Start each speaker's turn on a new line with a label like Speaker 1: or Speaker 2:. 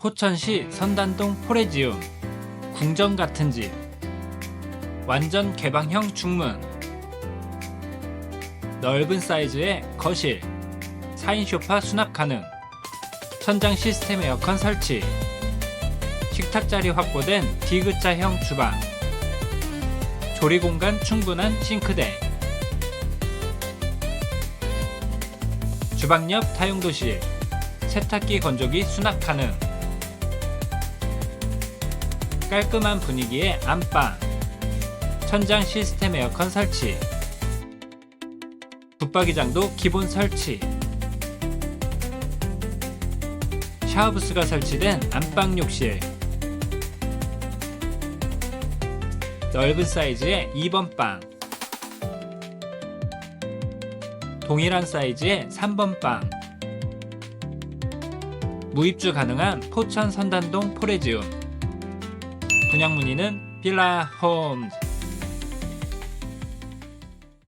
Speaker 1: 포천시 선단동 포레지움 궁전 같은 집. 완전 개방형 중문. 넓은 사이즈의 거실. 4인 소파 수납 가능. 천장 시스템 에어컨 설치. 식탁 자리 확보된 디귿자형 주방. 조리 공간 충분한 싱크대. 주방 옆 다용도실. 세탁기 건조기 수납 가능 깔끔한 분위기의 안방 천장 시스템 에어컨 설치 붙박이장도 기본 설치 샤워부스가 설치된 안방 욕실 넓은 사이즈의 2번 방 동일한 사이즈의 3번 방 무입주 가능한 포천 선단동 포레지움 분양 문의는 빌라 홈즈